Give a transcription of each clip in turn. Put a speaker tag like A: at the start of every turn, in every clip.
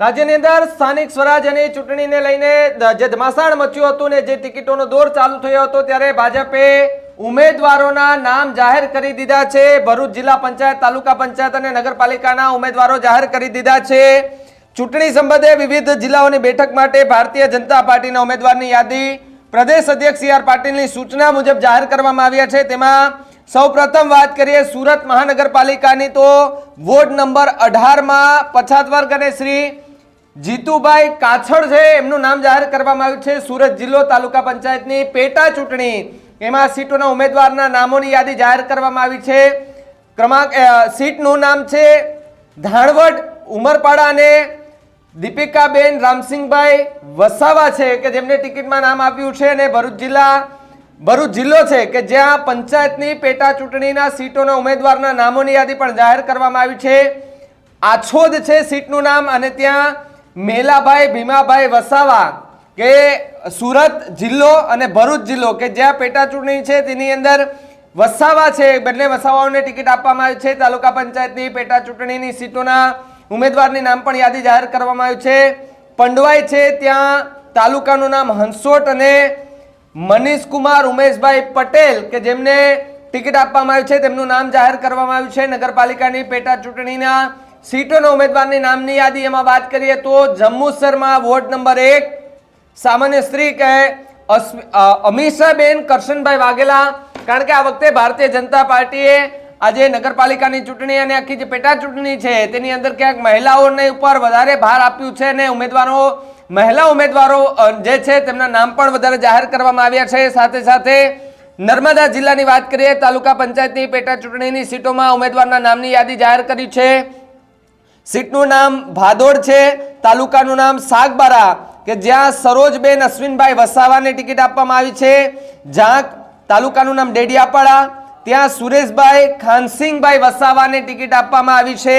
A: રાજ્યની અંદર સ્થાનિક સ્વરાજ્યની ચૂંટણીને લઈને જે ધમાસાણ મચ્યું હતું ને જે ટિકિટોનો દોર ચાલુ થયો હતો, ત્યારે ભાજપે ઉમેદવારોના નામ જાહેર કરી દીધા છે. ભરૂચ જિલ્લા પંચાયત, તાલુકા પંચાયત અને નગરપાલિકાના ઉમેદવારો જાહેર કરી દીધા છે. ચૂંટણી સંબંધે વિવિધ જિલ્લાઓની બેઠક માટે ભારતીય જનતા પાર્ટીના ઉમેદવારની યાદી પ્રદેશ અધ્યક્ષ સી આર પાટીલની સૂચના મુજબ જાહેર કરવામાં આવ્યા છે. તેમાં સૌપ્રથમ વાત કરીએ સુરત મહાનગરપાલિકાની તો વોર્ડ નંબર અઢારમાં પછાત વર્ગ અને શ્રી જીતુભાઈ કાછડ છે, એમનું નામ જાહેર કરવામાં આવ્યું છે. સુરત જિલ્લો તાલુકા પંચાયતની પેટા ચૂંટણી. એમાં સીટોના ઉમેદવારના નામોની યાદી જાહેર કરવામાં આવી છે. ક્રમાંક સીટનું નામ છે ધાણવડ, ઉમરપાડા અને દીપિકાબેન રામસિંહભાઈ વસાવા છે, કે જેમને ટિકિટમાં નામ આપ્યું છે. અને ભરૂચ જિલ્લા, ભરૂચ જિલ્લો છે, કે જ્યાં પંચાયતની પેટા ચૂંટણીના સીટોના ઉમેદવારના નામોની યાદી પણ જાહેર કરવામાં આવી છે. આછોદ છે સીટનું નામ અને ત્યાં મેલાભાઈ, ભીમાભાઈ વસાવા કે સુરત જિલ્લો અને ભરૂચ જિલ્લો કે જ્યાં પેટા ચૂંટણી છે તેની અંદર વસાવા છે. બંને વસાવાઓને ટિકિટ આપવામાં આવી છે. તાલુકા પંચાયતની પેટા ચૂંટણીની સીટોના ઉમેદવારની નામ પણ યાદી જાહેર કરવામાં આવ્યું છે. પંડવાઈ છે ત્યાં તાલુકાનું નામ હંસોટ અને મનીષ કુમાર ઉમેશભાઈ પટેલ કે જેમને ટિકિટ આપવામાં આવી છે. તેમનું નામ જાહેર કરવામાં આવ્યું છે. નગરપાલિકાની પેટા ચૂંટણીના સીટોના ઉમેદવારની નામની યાદી એમાં વાત કરીએ તો જમ્મુસરમાં વોર્ડ નંબર એક સામાન્ય સ્ત્રી કે અસ્મ- અ, અમીષાબેન કરશનભાઈ વાઘેલા. કારણ કે આ વખતે ભારતીય જનતા પાર્ટીએ આજે નગરપાલિકાની ચૂંટણી અને આખી જે પેટા ચૂંટણી છે તેની અંદર ક્યાંક મહિલાઓને ઉપર વધારે ભાર આપ્યું છે અને ઉમેદવારો મહિલા ઉમેદવારો જે છે તેમના નામ પણ વધારે જાહેર કરવામાં આવ્યા છે. સાથે સાથે નર્મદા જિલ્લાની વાત કરીએ તાલુકા પંચાયતની પેટા ચૂંટણીની સીટોમાં ઉમેદવારના નામની યાદી જાહેર કરી છે. સીટનું નામ ભાદોડ છે, તાલુકાનું નામ સાગબારા, કે જ્યાં સરોજબેન અશ્વિનભાઈ વસાવાને ટિકિટ આપવામાં આવી છે. ઝાંક તાલુકાનું નામ ડેડિયાપાડા, ત્યાં સુરેશભાઈ ખાનસિંગભાઈ વસાવાને ટિકિટ આપવામાં આવી છે.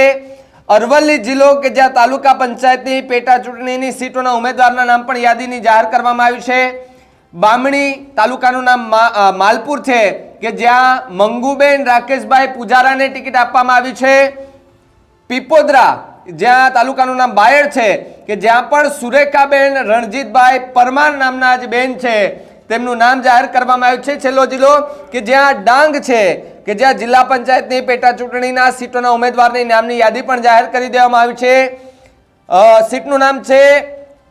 A: અરવલ્લી જિલ્લો, કે જ્યાં તાલુકા પંચાયતની પેટા ચૂંટણીની સીટોના ઉમેદવારના નામ પણ યાદીની જાહેર કરવામાં આવી છે. બામણી તાલુકાનું નામ માલપુર છે, કે જ્યાં મંગુબેન રાકેશભાઈ પૂજારાને ટિકિટ આપવામાં આવી છે. પીપોદરા, જ્યાં તાલુકાનું નામ બાયડ છે, કે જ્યાં પણ સુરેખાબેન રણજીતભાઈ પરમાર નામના જે બેન છે, તેમનું નામ જાહેર કરવામાં આવ્યું છે. છેલ્લો જિલ્લો કે જ્યાં ડાંગ છે, કે જ્યાં જિલ્લા પંચાયતની પેટા ચૂંટણીના સીટોના ઉમેદવારની નામની યાદી પણ જાહેર કરી દેવામાં આવી છે. સીટનું નામ છે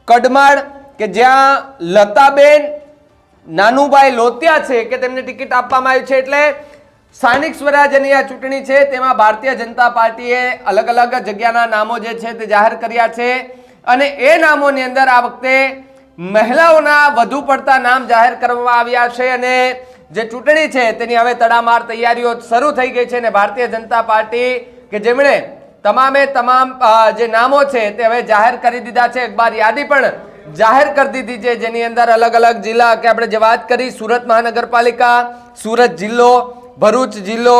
A: કડમાળ, કે જ્યાં લતાબેન નાનુભાઈ લોતિયા છે, કે તેમને ટિકિટ આપવામાં આવી છે. એટલે સ્થાનિક સ્વરાજ્યની આ ચૂંટણી છે, તેમાં ભારતીય જનતા પાર્ટીએ અલગ અલગ જગ્યાના નામો જે છે તે જાહેર કર્યા છે અને એ નામોની અંદર આ વખતે મહિલાઓના વધુ પડતા નામ જાહેર કરવામાં આવ્યા છે અને જે ચૂંટણી છે તેની હવે તડામાર તૈયારીઓ શરૂ થઈ ગઈ છે અને ભારતીય જનતા પાર્ટી કે જેમણે તમામે તમામ જે નામો છે તે હવે જાહેર કરી દીધા છે. અખબાર યાદી પણ જાહેર કરી દીધી છે, જેની અંદર અલગ અલગ જિલ્લા કે આપણે જે વાત કરી, સુરત મહાનગરપાલિકા, સુરત જિલ્લો ભરૂચ જિલ્લો,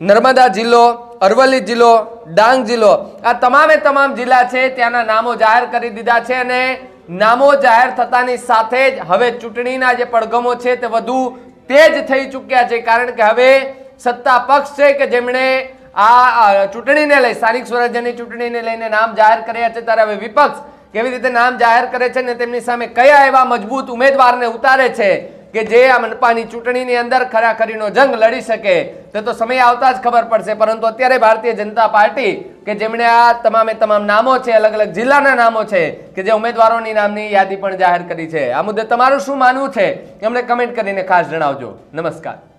A: નર્મદા જિલ્લો, અરવલ્લી જિલ્લો, ડાંગ જિલ્લો. આ તમામે તમામ જિલ્લા છે, ત્યાંના નામો જાહેર કરી દીધા છે અને નામો જાહેર થતાની સાથે જ હવે ચૂંટણીના જે પડઘમો છે તે વધુ તેજ થઈ ચૂક્યા છે, કારણ કે હવે સત્તા પક્ષ છે કે જેમણે આ આ ચૂંટણીને લઈ, સ્થાનિક સ્વરાજ્યની ચૂંટણીને લઈને નામ જાહેર કર્યા છે, ત્યારે હવે વિપક્ષ કેવી રીતે નામ જાહેર કરે છે ને તેમની સામે કયા એવા મજબૂત ઉમેદવારને ઉતારે છે કે જે આ મનપાની ચૂંટણીની અંદર ખરાખરીનો જંગ લડી શકે, તે તો સમય આવતા જ ખબર પડશે. પરંતુ અત્યારે ભારતીય જનતા પાર્ટી, કે જેમણે આ તમામે તમામ નામો છે, અલગ અલગ જિલ્લાના નામો છે, કે જે ઉમેદવારોની નામની યાદી પણ જાહેર કરી છે. આ મુદ્દે તમારું શું માનવું છે? એમણે કમેન્ટ કરીને ખાસ જણાવજો. નમસ્કાર.